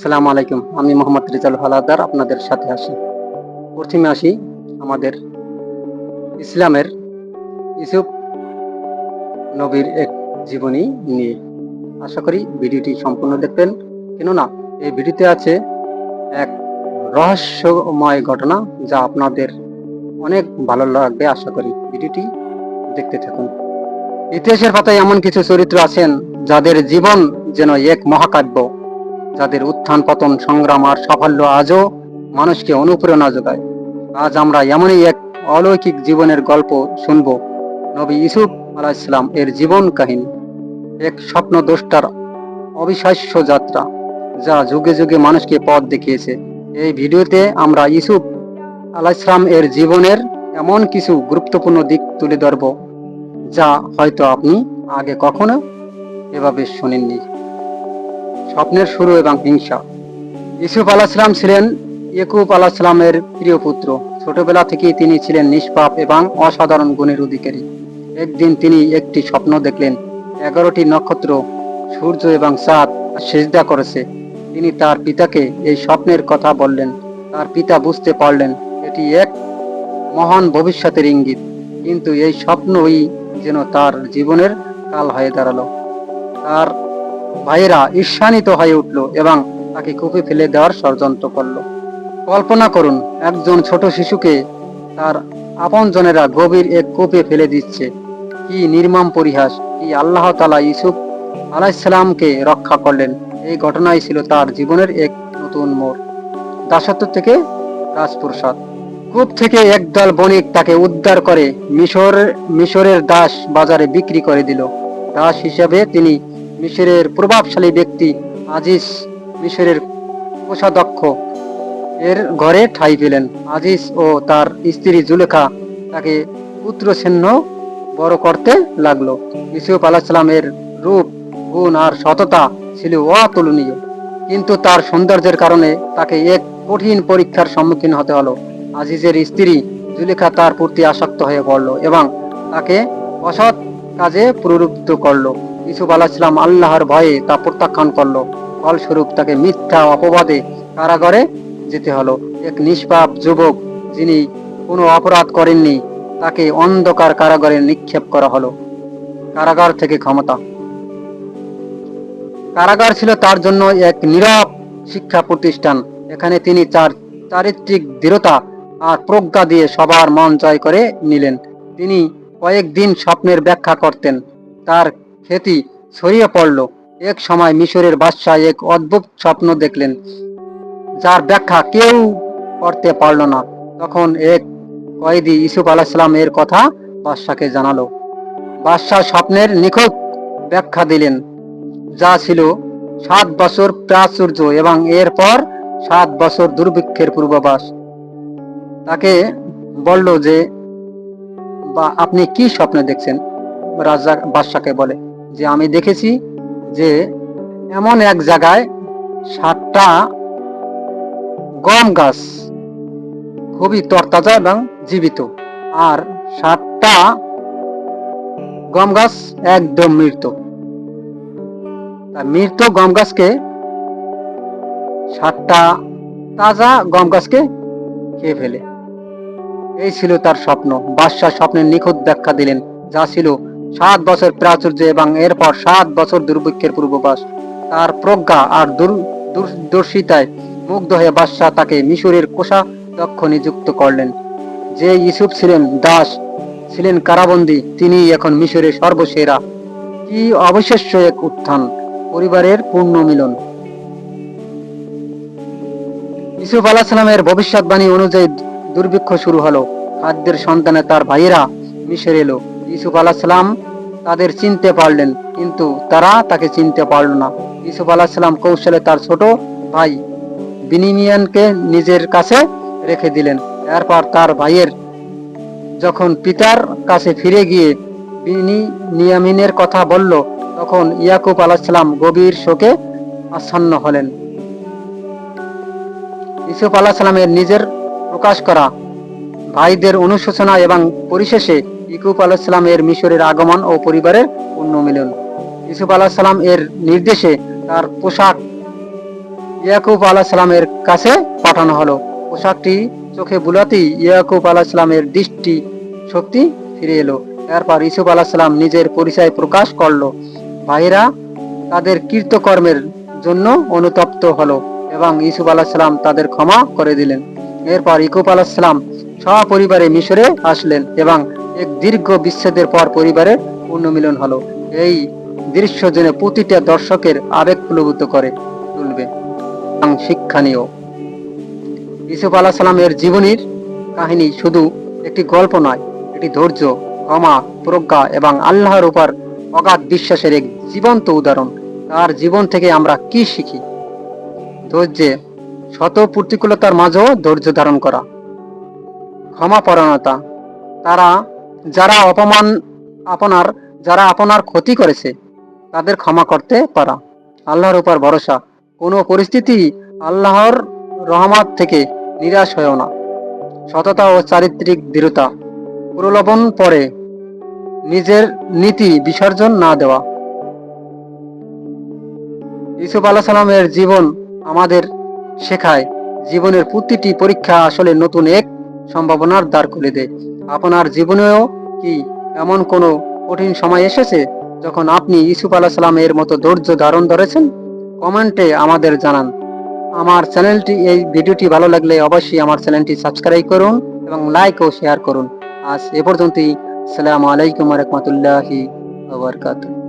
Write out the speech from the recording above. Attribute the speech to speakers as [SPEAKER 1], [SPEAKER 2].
[SPEAKER 1] সালাম আলাইকুম। আমি মোহাম্মদ রিজাল হালাদার, আপনাদের সাথে আসি প্রথমে আসি আমাদের ইসলামের ইসুফ নবীর এক জীবনী নিয়ে। আশা করি ভিডিওটি সম্পূর্ণ দেখবেন। কেননা এই ভিডিওতে আছে এক রহস্যময় ঘটনা যা আপনাদের অনেক ভালো লাগবে। আশা করি ভিডিওটি দেখতে থাকুন। ইতিহাসের পাতায় এমন কিছু চরিত্র আছেন যাদের জীবন যেন এক মহাকাব্য। যাদের উত্থান পতন সংগ্রাম আর সাফল্য আজও মানুষকে অনুপ্রেরণা যোগায়। আজ আমরা এমনই এক অলৌকিক জীবনের গল্প শুনব, নবী ইসুফ আলাইসালাম এর জীবন কাহিনী। এক স্বপ্ন দ্রষ্টার অবিশ্বাস্য যাত্রা, যা যুগে যুগে মানুষকে পথ দেখিয়েছে। এই ভিডিওতে আমরা ইসুফ আলাইসালাম এর জীবনের এমন কিছু গুরুত্বপূর্ণ দিক তুলে ধরব, যা হয়তো আপনি আগে কখনো এভাবে শোনেননি। স্বপ্নের শুরু এবং হিংসা। ইসুফ আলাহিসাম ছিলেন ইয়কুব আলাহিসামের প্রিয় পুত্র। ছোটবেলা থেকেই তিনি ছিলেন নিষ্পাপ এবং অসাধারণ গুণের অধিকারী। একদিন তিনি একটি স্বপ্ন দেখলেন, এগারোটি নক্ষত্র, সূর্য এবং চাঁদ সেজদা করেছে। তিনি তার পিতাকে এই স্বপ্নের কথা বললেন। তার পিতা বুঝতে পারলেন, এটি এক মহান ভবিষ্যতের ইঙ্গিত। কিন্তু এই স্বপ্নই যেন তার জীবনের কাল হয়ে দাঁড়াল। তার ভাইয়েরা ঈর্ষান্বিত হয়ে উঠল এবং তাকে কূপে ফেলে দেওয়ার ষড়যন্ত্র করল। কল্পনা করুন, একজন ছোট শিশুকে তার আপনজনেরা গভীর এক কূপে ফেলে দিচ্ছে। কি নির্মম পরিহাস, কি আল্লাহ তালা ইসুফ আলাইসালামকে রক্ষা করলেন। এই ঘটনাই ছিল তার জীবনের এক নতুন মোড়। দাসত্ব থেকে রাজপ্রসাদ। কূপ থেকে একদল বণিক তাকে উদ্ধার করে মিশর, মিশরের দাস বাজারে বিক্রি করে দিল। দাস হিসেবে তিনি মিশরের প্রভাবশালী ব্যক্তি আজিজ মিশরের কোষাধ্যক্ষ। এর ঘরে ঠাঁই পেলেন আজিজ ও তার স্ত্রী জুলেখা। তাকে পুত্র ছিন্ন বড় করতে লাগল। ইসুফ আলাহিসামের রূপ, গুণ আর সততা ছিল অতুলনীয়। কিন্তু তার সৌন্দর্যের কারণে তাকে এক কঠিন পরীক্ষার সম্মুখীন হতে হলো। আজিজের স্ত্রী জুলেখা তার প্রতি আসক্ত হয়ে পড়ল এবং তাকে অসৎ কাজে প্ররুব্ধ করল। ইসুফ আলাহিসাম আল্লাহর ভয়ে তা প্রত্যাখ্যান করল। ফলস্বরূপ তাকে মিথ্যা অপবাদে কারাগারে যেতে হলো। এক নিষ্পাপ যুবক যিনি কোনো অপরাধ করেননি, তাকে অন্ধকার কারাগারে নিক্ষেপ করা হলো। কারাগার থেকে ক্ষমতা। কারাগার ছিল তার জন্য এক নীরব শিক্ষা প্রতিষ্ঠান। এখানে তিনি তার চারিত্রিক দৃঢ়তা আর প্রজ্ঞা দিয়ে সবার মন জয় করে নিলেন। তিনি কয়েকদিন স্বপ্নের ব্যাখ্যা করতেন। তার খ্যাতি ছড়িয়ে পড়ল। এক সময় মিশরের বাদশাহ এক অদ্ভুত স্বপ্ন দেখলেন, যার ব্যাখ্যা কেউ করতে পারল না। তখন এক কয়েদি ইসুফ আলাহিসাম এর কথা বাদশাকে জানালো। বাদশাহ স্বপ্নের নিখুঁত ব্যাখ্যা দিলেন, যা ছিল সাত বছর প্রাচুর্য এবং এরপর সাত বছর দুর্ভিক্ষের পূর্বাভাস। তাকে বলল যে, বা আপনি কি স্বপ্ন দেখছেন? রাজা বাদশাকে বলে যে আমি দেখেছি যে এমন এক জায়গায় সাতটা গম গাছ খুবই তরতাজা এবং জীবিত। আর সাতটা গম গাছ একদম মৃত। মৃত গম গাছকে, সাতটা তাজা গম গাছকে খেয়ে ফেলে। এই ছিল তার স্বপ্ন। বাদশাহ স্বপ্নের নিখুঁত ব্যাখ্যা দিলেন। যা ছিল সাত বছর প্রাচুর্য এবং এরপর সাত বছর দুর্ভিক্ষের পূর্ববাস। তার প্রজ্ঞা আর দূর- দূরদর্শিতায় মুগ্ধ হয়ে বাদশাহ তাকে মিশরের কোষাধ্যক্ষ নিযুক্ত করলেন। যে ইসুফ ছিলেন দাস, ছিলেন কারাবন্দী, তিনি এখন মিশরের সর্বসেরা। কি অবিশ্বাস্য এক উত্থান, পরিবারের পূর্ণ মিলন। ইসুফ আলাহ সালামের ভবিষ্যৎবাণী অনুযায়ী দুর্ভিক্ষ শুরু হলো। খাদ্যের সন্তানে তার ভাইয়েরা মিশর এলো। ইসুফ আলাহ সালাম তাদের চিনতে পারলেন, কিন্তু তারা তাকে চিনতে পারল না। ইসুফ আলাহ সালাম কৌশলে তার ছোট ভাই বিনিমিয়ানকে নিজের কাছে রেখে দিলেন। এরপর তার ভাইয়ের যখন পিতার কাছে ফিরে গিয়ে বিনিয়ামিনের কথা বলল, তখন ইয়াকুব আলাহিসাল্লাম গভীর শোকে আচ্ছন্ন হলেন। ইসুফ আলাহ সালামের নিজের প্রকাশ করা ভাইদের অনুশোচনা এবং পরিশেষে ইকুব আলাহিসাল্লাম এর মিশরের আগমন ও পরিবারের পূর্ণ মিলন ইসুফ আলাহিসাল্লাম এর নির্দেশে তার পোশাক ইয়াকুব আলাহ সালামের কাছে পাঠানো হলো। পোশাকটি চোখে বুলাতেই ইয়াকুব আলাহ সালামের দৃষ্টি শক্তি ফিরে এলো। এরপর ইসুফ আলাহ সালাম নিজের পরিচয় প্রকাশ করল। ভাইরা তাদের কীর্তকর্মের জন্য অনুতপ্ত হলো এবং ইসুফ আলাহ সালাম তাদের ক্ষমা করে দিলেন। এরপর ইকুব আলাহ সালাম সপরিবারে মিশরে আসলেন এবং এক দীর্ঘ বিচ্ছেদের পর পরিবারের পুনর্মিলন হলো। এই দৃশ্য যেন প্রতিটা দর্শকের আবেগ প্লবুত করে তুলবে। শিক্ষণীয় ইসুফ আলাহ সালামের জীবনীর কাহিনী শুধু একটি গল্প নয়, এটি ধৈর্য, ক্ষমা, প্রজ্ঞা এবং আল্লাহর উপর অগাধ বিশ্বাসের এক জীবন্ত উদাহরণ। তার জীবন থেকে আমরা কি শিখি? ধৈর্যে শত প্রতিকূলতার মাঝেও ধৈর্য ধারণ করা। ক্ষমাপরণতা তারা যারা অপমান আপনার, যারা আপনার ক্ষতি করেছে, তাদের ক্ষমা করতে পারা। আল্লাহর উপর ভরসা। কোনো পরিস্থিতি আল্লাহর রহমত থেকে নিরাশ হয়েও না। সততা ও চারিত্রিক দৃঢ়তা। প্রলোভন পরে নিজের নীতি বিসর্জন না দেওয়া। ইসুফ আলাহ সালামের জীবন আমাদের শেখায়। জীবনের প্রতিটি পরীক্ষা আসলে নতুন এক সম্ভাবনার দ্বার খুলে দেয়। আপনার জীবনেও কি এমন কোনো কঠিন সময় এসেছে যখন আপনি ইসুফ আলাহ সালামের মতো ধৈর্য ধারণ ধরেছেন? কমেন্টে আমাদের জানান। আমার চ্যানেলটি, এই ভিডিওটি ভালো লাগলে অবশ্যই আমার চ্যানেলটি সাবস্ক্রাইব করুন এবং লাইক ও শেয়ার করুন। আজ এ পর্যন্তই। আসসালামু আলাইকুম রহমতুল্লাহি ওবরকাতুহ